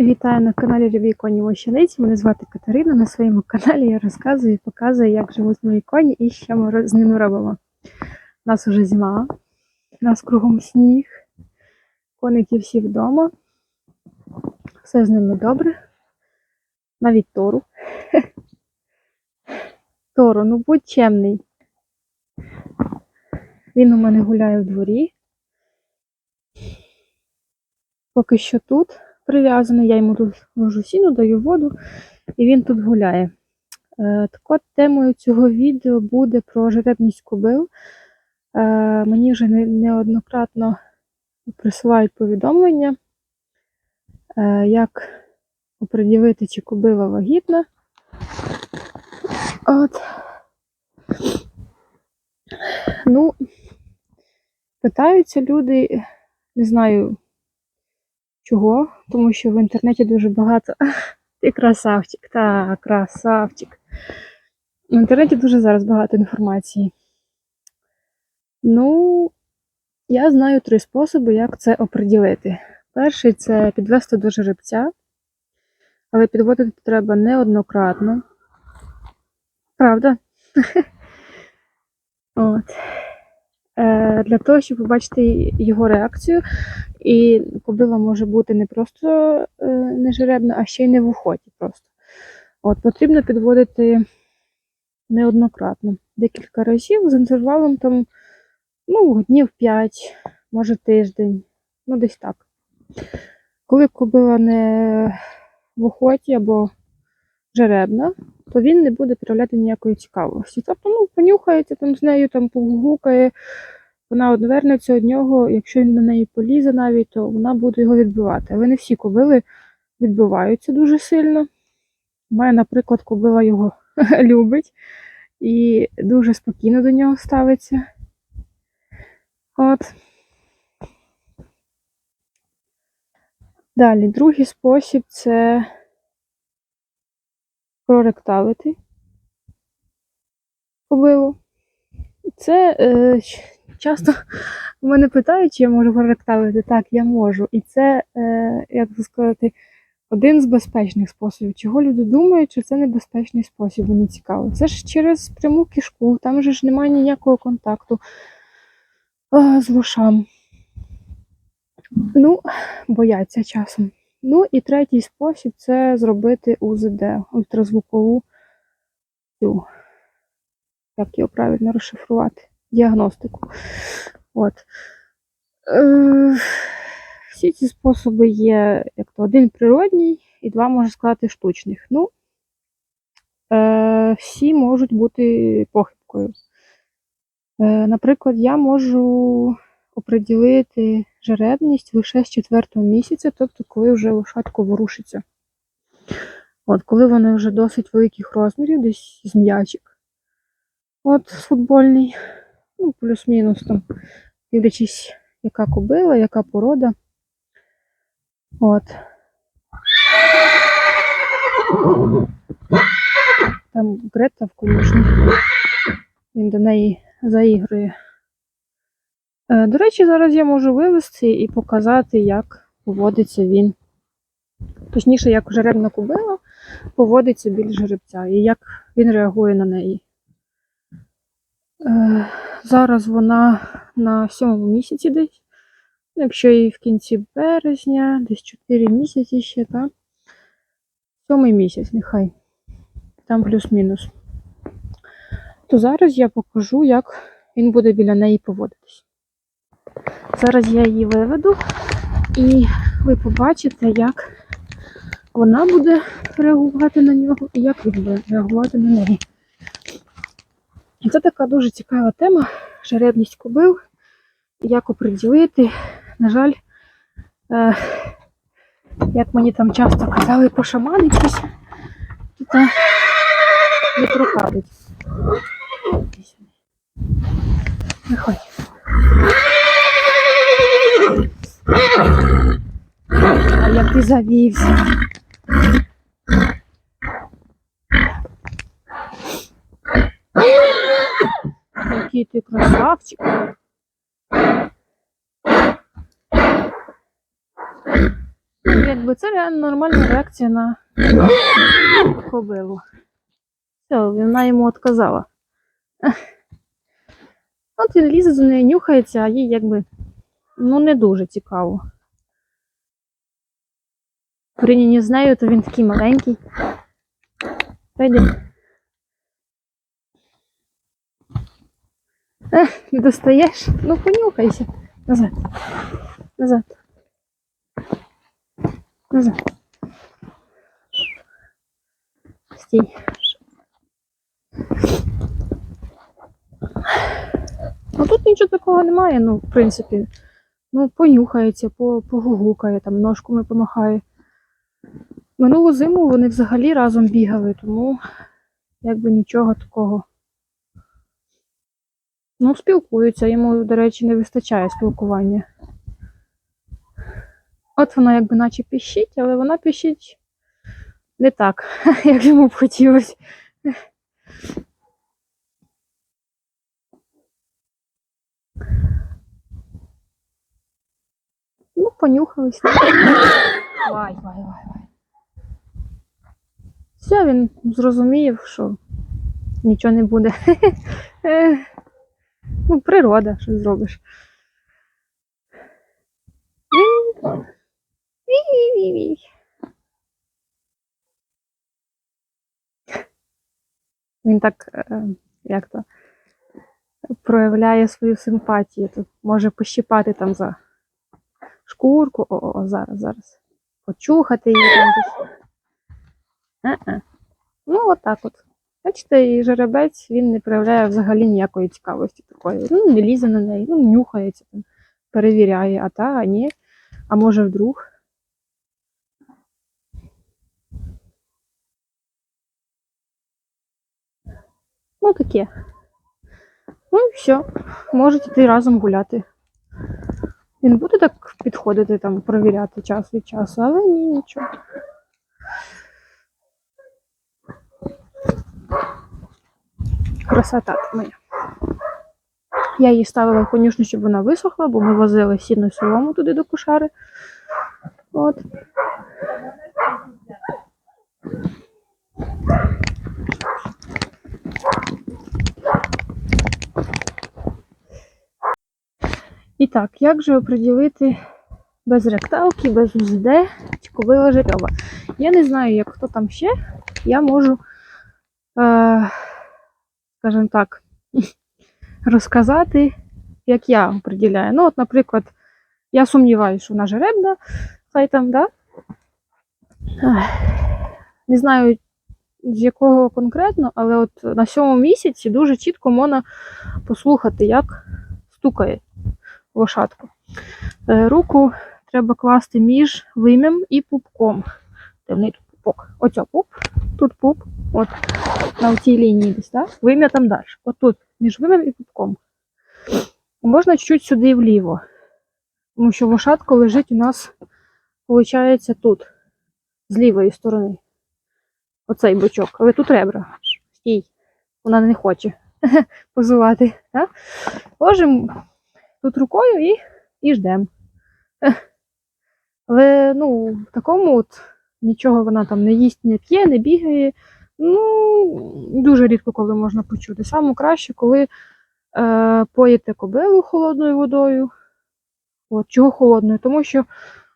Вітаю на каналі Любі коні Мощаниці. Мене звати Катерина. На своєму каналі я розказую і показую, як живуть мої коні і що ми з ними робимо. У нас уже зима, у нас кругом сніг, коники всі вдома. Все з ними добре. Навіть Тору. Тору, ну будь чемний. Він у мене гуляє в дворі. Поки що тут прив'язаний, я йому ложу сіну, даю воду, і він тут гуляє. Е, так от темою цього відео буде про жеребність кобил. Е, мені вже неоднократно присилають повідомлення, е, як оприділити, чи кобила вагітна. От. Ну, питаються люди, не знаю чого, тому що в інтернеті дуже багато. Ти красавчик, та красавчик. В інтернеті дуже зараз багато інформації. Ну, я знаю три способи, як це оприділити. Перший це підвести до жеребця, але підводити треба неоднократно. Правда? От. Е, Для того, щоб побачити його реакцію, і кобила може бути не просто е, не жеребна, а ще й не в охоті просто. От, потрібно підводити неоднократно, декілька разів з інтервалом там, ну, днів 5, може тиждень, ну десь так. Коли кобила не в охоті або жеребна, то він не буде проявляти ніякої цікавості. Тобто, ну, понюхається там з нею, там погукає, вона одвернеться від нього, якщо він на неї полізе навіть, то вона буде його відбивати. Але не всі кобили відбиваються дуже сильно. Мене, наприклад, кобила його любить і дуже спокійно до нього ставиться. От. Далі, другий спосіб це проректалити кобилу. Це е, часто мене питають, чи я можу проректалити. Так, я можу. І це, е, як би сказати, один з безпечних способів. Чого люди думають, що це небезпечний спосіб, мені цікаво. Це ж через пряму кишку, там же ж немає ніякого контакту а, з вушам. Ну, бояться часом. Ну і третій спосіб це зробити УЗД, ультразвукову цю, як його правильно розшифрувати, діагностику. От. Е, всі ці способи є як то один природній і два, можна сказати, штучних. Ну, е, всі можуть бути похибкою. Е, наприклад, я можу оприділити жеребність лише з четвертого місяця, тобто коли вже лошадко ворушиться. От, коли вони вже досить великих розмірів, десь з м'ячик. От футбольний, ну, плюс-мінус там, дивлячись, яка кобила, яка порода. От. Там Грета в конюшні. Він до неї заігрує. Е, До речі, зараз я можу вивести і показати, як поводиться він. Точніше, як жеребна кобила поводиться біля жеребця і як він реагує на неї. Е, Зараз вона на сьомому місяці десь. Якщо їй в кінці березня, десь 4 місяці ще, так? Сьомий місяць, нехай. Там плюс-мінус. То зараз я покажу, як він буде біля неї поводитись. Зараз я її виведу, і ви побачите, як вона буде реагувати на нього і як він буде реагувати на неї. Це така дуже цікава тема жеребність кобил. Як оприділити. На жаль, е, як мені там часто казали, пошаманитись, то та не проходить. Виходь. А як ти завівся? Який ти красавчик. Якби це реально нормальна реакція на кобилу. Все, вона йому отказала. От він лізе за нею, нюхається, а їй якби ну не дуже цікаво. Порівнянні з нею, то він такий маленький. Пойди. Ех, не достаєш? Ну понюхайся. Назад. Назад. Назад. Стій. Ну тут нічого такого немає, ну, в принципі. Ну, понюхається, по- погугукає, там ножками помахає. Минулу зиму вони взагалі разом бігали, тому якби нічого такого. Ну, спілкуються, йому, до речі, не вистачає спілкування. От вона якби наче піщить, але вона піщить не так, як йому б хотілося. Понюхались. Вай, вай, вай, вай. Все, він зрозумів, що нічого не буде. Ну, природа, що зробиш. Він- так, е, як то, проявляє свою симпатію. Тут може пощипати там за шкурку. О, о, зараз, зараз. Почухати її там десь. Е-е. Ну, отак от. Бачите, і жеребець він не проявляє взагалі ніякої цікавості такої. Ну, не лізе на неї, ну, нюхається, там, перевіряє, а та, а ні. А може вдруг. Ну, таке. Ну і все. Можете йти разом гуляти. Він буде так підходити, там, перевіряти час від часу, але ні, нічого. Красота моя. Я її ставила в конюшню, щоб вона висохла, бо ми возили сіну солому туди до кошари. От. І так, як же оприділити без ректалки, без УЗД кобила жерева? Я не знаю, як хто там ще. Я можу, е, скажімо так, розказати, як я оприділяю. Ну, от, наприклад, я сумніваюся, що вона жеребна, хай там, да? Не знаю, з якого конкретно, але от на сьомому місяці дуже чітко можна послухати, як стукає лошадка. Е, Руку треба класти між вим'ям і пупком. Де тут пупок? Оця пуп, тут пуп, от на цій лінії десь, так? Вим'я там далі. От тут, між вим'ям і пупком. Можна чуть сюди вліво, тому що лошадка лежить у нас, виходить, тут, з лівої сторони. Оцей бочок. Але тут ребра. Стій. Вона не хоче позувати. Ложимо тут рукою і, і ждемо. Але ну, в такому от нічого вона там не їсть, не п'є, не бігає. Ну, дуже рідко коли можна почути. Саме краще, коли е, поїте кобилу холодною водою. От, чого холодною? Тому що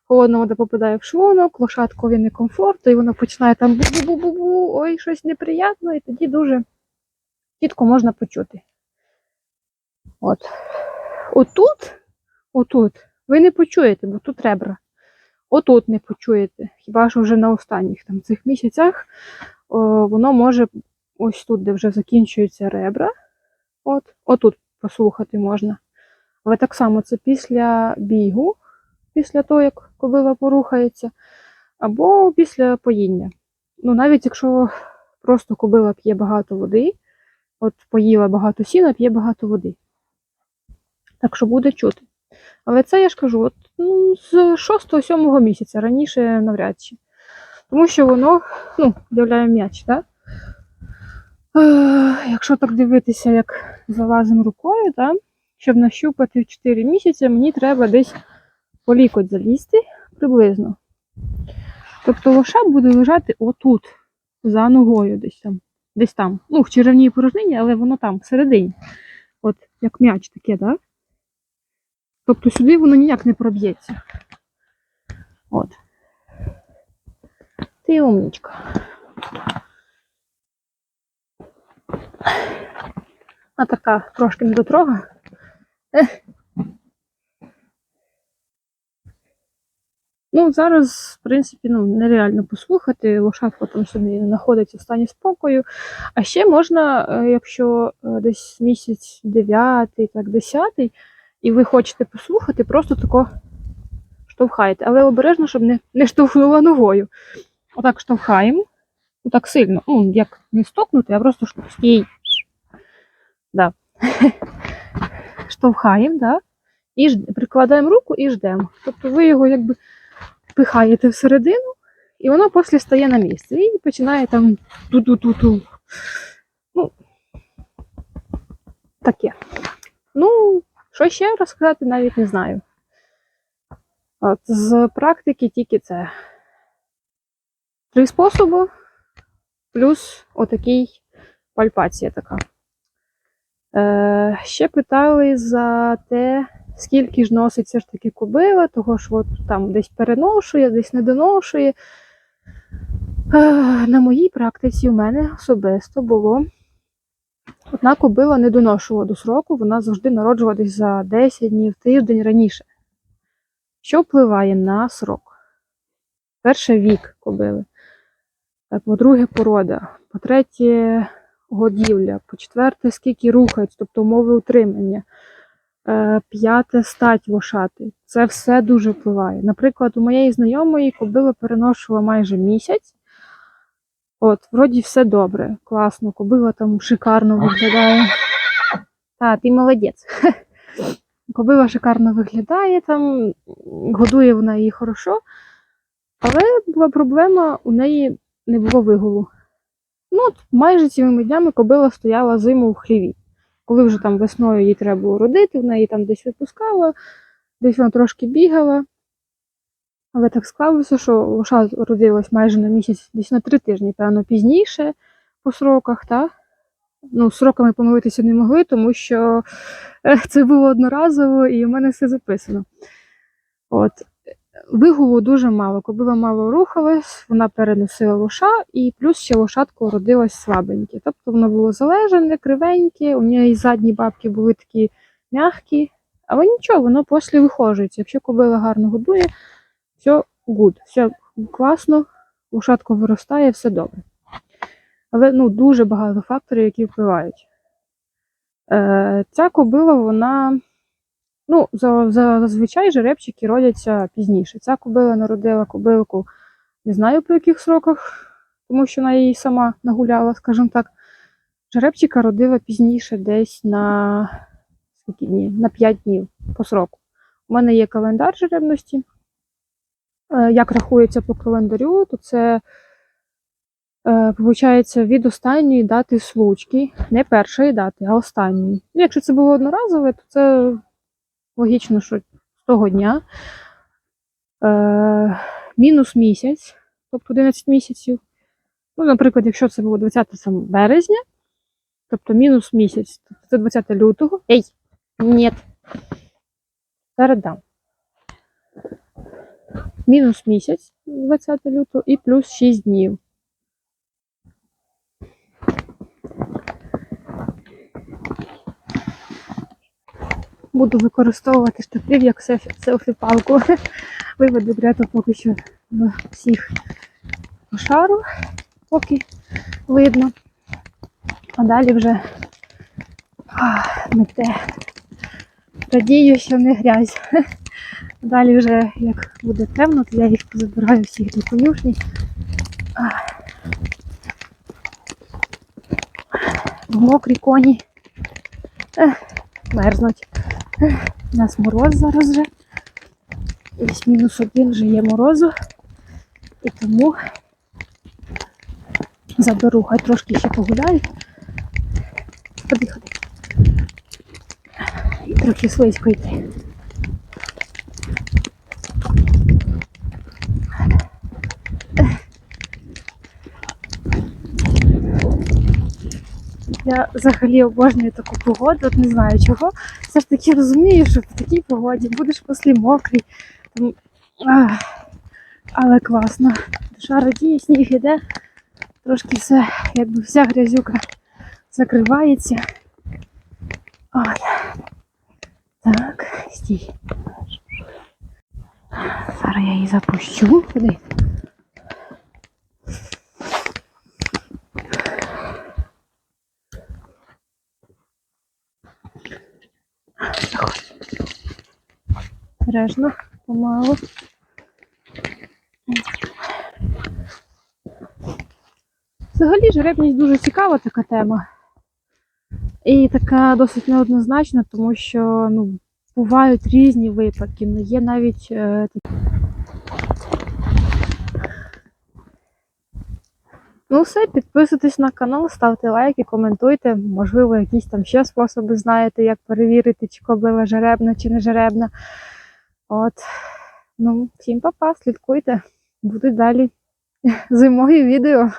холодна вода попадає в шлунок, лошадкові некомфортно, і вона починає там бу-бу-бу-бу, ой, щось неприємно, і тоді дуже чітко можна почути. От. Отут, отут, ви не почуєте, бо тут ребра. Отут не почуєте. Хіба що вже на останніх там цих місяцях о, воно може ось тут, де вже закінчуються ребра. От, отут послухати можна. Але так само це після бігу, після того, як кобила порухається, або після поїння. Ну, навіть якщо просто кобила п'є багато води, от поїла багато сіна, п'є багато води. Так що буде чути. Але це я ж кажу, от, ну, з 6-7 місяця, раніше навряд чи. Тому що воно, ну, являє м'яч, так? Е, якщо так дивитися, як залазимо рукою, так? щоб нащупати 4 місяці, мені треба десь по лікоть залізти приблизно. Тобто лоша буде лежати отут, за ногою десь там. Десь там. Ну, в черевній порожнині, але воно там, всередині. От, як м'яч таке, так? Тобто сюди воно ніяк не проб'ється. От. Ти умнічка. А така трошки недотрога. Ех. Ну, зараз, в принципі, ну, нереально послухати. Лошадка там собі знаходиться в стані спокою. А ще можна, е, якщо е, десь місяць дев'ятий, так, десятий, і ви хочете послухати, просто тако штовхаєте. Але обережно, щоб не, не штовхнула ногою. Отак штовхаємо. Отак сильно. Ну, як не стокнути, а просто штовх- стій. Да. Штовхаємо, да? і ж... прикладаємо руку і ждемо. Тобто ви його якби пихаєте всередину, і воно після стає на місце. І починає там ту-ту-ту-ту. Ну, таке. Ну, що ще розказати, навіть не знаю. От, з практики тільки це. Три способи, плюс отакий пальпація така. Е, ще питали за те, скільки ж носить все ж таки кобила, того ж от там десь переношує, десь не доношує. Е, на моїй практиці у мене особисто було одна кобила не доношувала до сроку, вона завжди народжувала десь за 10 днів, тиждень раніше. Що впливає на срок? Перше вік кобили. По-друге, порода. По-третє, годівля. По-четверте, скільки рухають, тобто умови утримання. Е, П'яте стать лошати. Це все дуже впливає. Наприклад, у моєї знайомої кобила переношувала майже місяць. От, вроді все добре, класно, кобила там шикарно виглядає. Та, ти молодець. Кобила шикарно виглядає, там годує вона її хорошо. Але була проблема, у неї не було вигулу. Ну, от майже цілими днями кобила стояла зиму в хліві. Коли вже там весною їй треба було родити, в неї там десь випускала, десь вона трошки бігала. Але так склалося, що лоша родилась майже на місяць, десь на три тижні, певно, пізніше по сроках, та? Ну, сроками помилитися не могли, тому що е, це було одноразово і в мене все записано. От. Вигулу дуже мало, кобила мало рухалась, вона переносила лоша, і плюс ще лошадка родилась слабеньке. Тобто воно було залежане, кривеньке, у неї задні бабки були такі м'які, але нічого, воно після вихожується. Якщо кобила гарно годує, все good, все класно, лошадка виростає, все добре. Але ну, дуже багато факторів, які впливають. Е, ця кобила, вона. Ну, за, за, зазвичай жеребчики родяться пізніше. Ця кобила народила кобилку, не знаю по яких сроках, тому що вона її сама нагуляла, скажімо так. Жеребчика родила пізніше, десь на скільки днів? На 5 днів по сроку. У мене є календар жеребності. Е, Як рахується по календарю, то це виходить від останньої дати случки, не першої дати, а останньої. Ну, Якщо це було одноразове, то це логічно, що з того дня е, мінус місяць, тобто 11 місяців. Ну, наприклад, якщо це було 20 березня, тобто мінус місяць, тобто це 20 лютого. Ей, ні. Дам. Мінус місяць 20 лютого і плюс 6 днів. Буду використовувати штатив як селфі- селфі-палку. Виведу грето поки що в всіх по шару, поки видно. А далі вже мете. Радію, що не грязь. Далі вже як буде темно, то я їх позабираю всіх до конюшні. Мокрі коні. Мерзнуть. У нас мороз зараз вже. Десь мінус один вже є морозу. І тому заберу, хай трошки ще погуляють. Ходи, ходи. І трохи слизько йти. Я взагалі обожнюю таку погоду, от не знаю чого. Все ж таки розумію, що в такій погоді будеш після мокрий. Там, але класно. Душа радіє, сніг іде. Трошки все, якби вся грязюка закривається. От. Так, стій. Зараз я її запущу. Куди? Бережно, помалу. Взагалі жеребність дуже цікава така тема. І така досить неоднозначна, тому що ну, бувають різні випадки. Ну, є навіть е, такі. Ну все, підписуйтесь на канал, ставте лайки, коментуйте. Можливо, якісь там ще способи знаєте, як перевірити, чи кобила жеребна, чи не жеребна. От. Ну, всім па-па, слідкуйте. Будуть далі зимові відео.